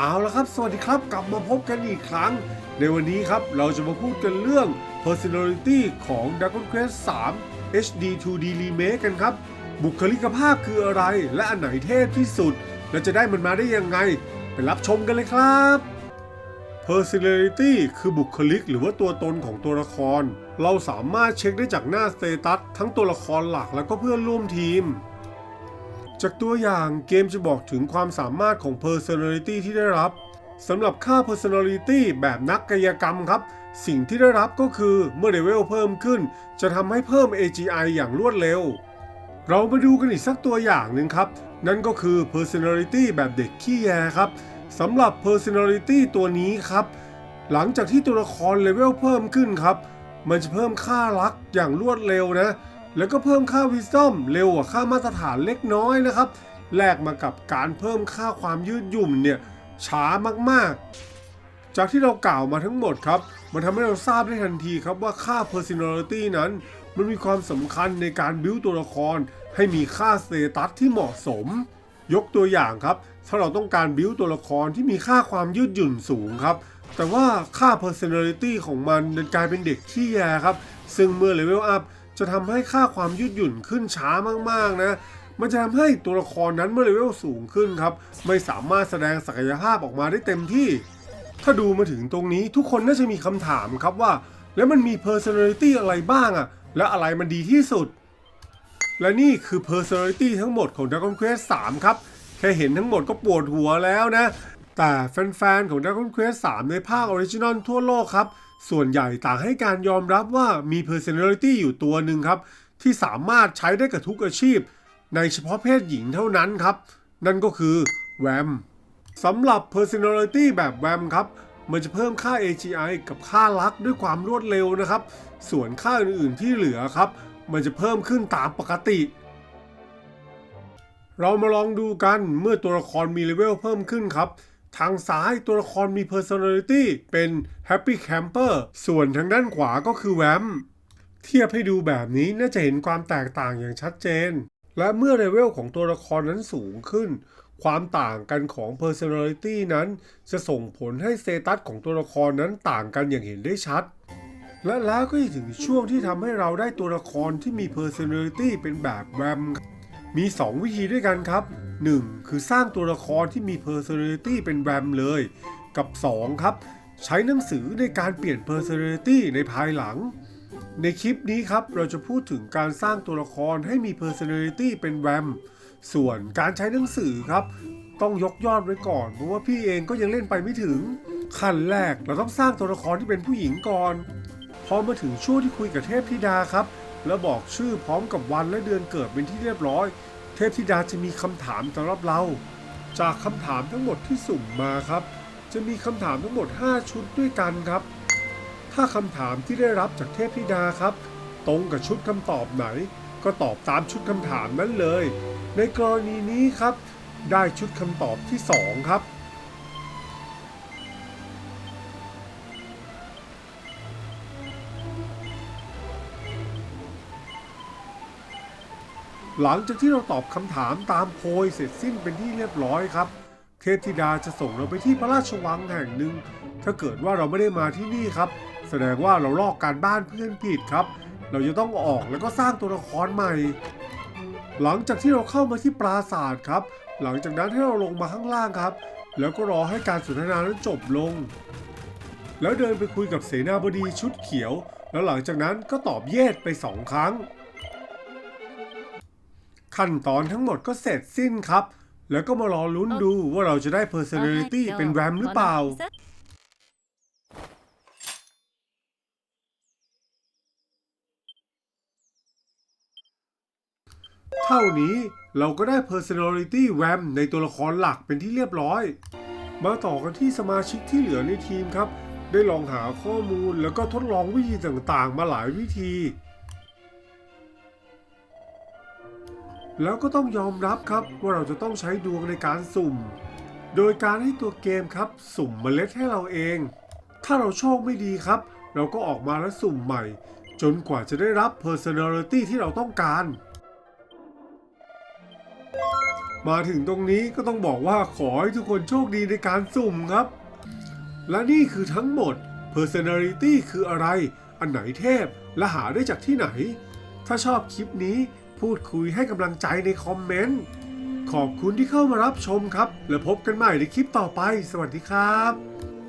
เอาละครับ สวัสดีครับ กลับมาพบกันอีกครั้ง ในวันนี้ครับ เราจะมาพูดกันเรื่อง personality ของ Dragon Quest 3 HD 2D Remake กันครับ บุคลิกภาพคืออะไร และอันไหนเทพที่สุด และจะได้มันมาได้ยังไง ไปรับชมกันเลยครับ personality คือบุคลิกหรือว่าตัวตนของตัวละคร เราสามารถเช็คได้จากหน้าสเตตัสทั้งตัวละครหลักแล้วก็เพื่อนร่วมทีม จากตัวอย่างเกมจะบอกถึงความสามารถของ personality ที่ได้รับสำหรับค่า personality แบบนักกายกรรมครับ สิ่งที่ได้รับก็คือเมื่อเลเวลเพิ่มขึ้น จะทำให้เพิ่ม AGI อย่างรวดเร็ว เรามาดูกันอีกสักตัวอย่างหนึ่งครับ นั่นก็คือ personality แบบเด็กขี้แยครับสำหรับ personality ตัวนี้ครับ หลังจากที่ตัวละครเลเวลเพิ่มขึ้นครับ มันจะเพิ่มค่ารักอย่างรวดเร็วนะ แล้วก็เพิ่มค่า Wisdom เร็วกว่าค่ามาตรฐานเล็กน้อยนะครับแลกมากับการเพิ่มค่าความยืดหยุ่นเนี่ยช้ามากๆ จากที่เรากล่าวมาทั้งหมดครับ มันทำให้เราทราบได้ทันทีครับว่าค่า personality นั้น มันมีความสำคัญในการบิวตัวละคร ให้มีค่าสเตตัสที่เหมาะสม ยกตัวอย่างครับ ถ้าเราต้องการบิวตัวละครที่มีค่าความยืดหยุ่นสูงครับ แต่ว่าค่า personality ของมันกลายเป็นเด็กขี้แยครับ ซึ่งเมื่อเลเวลอัพ จะทำให้ค่าความยืดหยุ่นขึ้นช้ามากๆนะ มันจะทำให้ตัวละครนั้นเมื่อเลเวลสูงขึ้นครับ ไม่สามารถแสดงศักยภาพออกมาได้เต็มที่ ถ้าดูมาถึงตรงนี้ทุกคนน่าจะมีคำถามครับว่า แล้วมันมี personality อะไรบ้างอะและอะไรมันดีที่สุด และนี่คือ personality ทั้งหมดของ Dragon Quest 3 ครับ แค่เห็นทั้งหมดก็ปวดหัวแล้วนะ แต่แฟนๆของ Dragon Quest 3 ในภาคออริจินอลทั่วโลกครับ ส่วนใหญ่ต่างให้การยอมรับว่ามี personality อยู่ตัวหนึ่งครับ ที่สามารถใช้ได้กับทุกอาชีพ ในเฉพาะเพศหญิงเท่านั้นครับ นั่นก็คือแวมสำหรับ personality แบบแวมครับ มันจะเพิ่มค่า AGI กับค่าลักด้วยความรวดเร็วนะครับ ส่วนค่าอื่นๆที่เหลือครับ มันจะเพิ่มขึ้นตามปกติ เรามาลองดูกันเมื่อตัวละครมีเลเวลเพิ่มขึ้นครับ ทางซ้ายตัวละครมี personality เป็น happy camper ส่วนทางด้านขวาก็คือแวมเทียบให้ดูแบบนี้น่าจะเห็นความแตกต่างอย่างชัดเจน และเมื่อเลเวลของตัวละครนั้นสูงขึ้น ความต่างกันของ personality นั้นจะส่งผลให้สเตตัสของตัวละครนั้นต่างกันอย่างเห็นได้ชัด และแล้วก็ถึงช่วงที่ทำให้เราได้ตัวละครที่มี personality เป็นแบบแวม มี 2 วิธีด้วยกันครับ 1. คือสร้างตัวละครที่มี personality เป็นแวมเลย กับ 2 ครับ ใช้หนังสือในการเปลี่ยน personality ในภายหลัง ในคลิปนี้ครับ เราจะพูดถึงการสร้างตัวละครให้มี personality เป็นแวมส่วนการใช้หนังสือครับ ต้องยกยอดไว้ก่อน เพราะว่าพี่เองก็ยังเล่นไปไม่ถึง ขั้นแรกเราต้องสร้างตัวละครที่เป็นผู้หญิงก่อน พอมาถึงช่วงที่คุยกับเทพธิดาครับ แล้วบอกชื่อพร้อมกับวันและเดือนเกิดเป็นที่เรียบร้อย เทพธิดาจะมีคำถามสำหรับเรา จากคำถามทั้งหมดที่สุ่มมาครับ จะมีคำถามทั้งหมด 5 ชุดด้วยกันครับ ถ้าคำถามที่ได้รับจากเทพธิดาครับ ตรงกับชุดคำตอบไหน ก็ตอบตามชุดคำถามนั้นเลย ในกรณีนี้ครับ ได้ชุดคำตอบที่ 2 ครับ หลังจากที่เราตอบคำถามตามโพยเสร็จสิ้นเป็นที่เรียบร้อยครับ เทพธิดาจะส่งเราไปที่พระราชวังแห่งหนึ่ง ถ้าเกิดว่าเราไม่ได้มาที่นี่ครับ แสดงว่าเราลอกการบ้านเพื่อนผิดครับ เราจะต้องออกแล้วก็สร้างตัวละครใหม่ หลังจากที่เราเข้ามาที่ปราสาทครับ หลังจากนั้นให้เราลงมาข้างล่างครับ แล้วก็รอให้การสนทนานั้นจบลง แล้วเดินไปคุยกับเสนาบดีชุดเขียว แล้วหลังจากนั้นก็ตอบเยสไปสองครั้ง ขั้นตอนทั้งหมดก็เสร็จสิ้นครับ แล้วก็มารอลุ้นดูว่าเราจะได้ personality เป็นแวมหรือเปล่า เท่านี้เราก็ได้ personality RAM ในตัวละครหลักเป็นที่เรียบร้อย มาต่อกันที่สมาชิกที่เหลือในทีมครับ ได้ลองหาข้อมูลแล้วก็ทดลองวิธีต่างๆ มาหลายวิธี แล้วก็ต้องยอมรับครับว่าเราจะต้องใช้ดวงในการสุ่ม โดยการให้ตัวเกมครับสุ่มเมล็ดให้เราเอง ถ้าเราโชคไม่ดีครับ เราก็ออกมาแล้วสุ่มใหม่ จนกว่าจะได้รับ personality ที่เราต้องการ มาถึงตรงนี้ก็ต้องบอกว่าขอให้ทุกคนโชคดีในการสุ่มครับ และนี่คือทั้งหมด Personality คืออะไร อันไหนเทพและหาได้จากที่ไหน ถ้าชอบคลิปนี้ พูดคุยให้กำลังใจในคอมเมนต์ ขอบคุณที่เข้ามารับชมครับ แล้วพบกันใหม่ในคลิปต่อไป สวัสดีครับ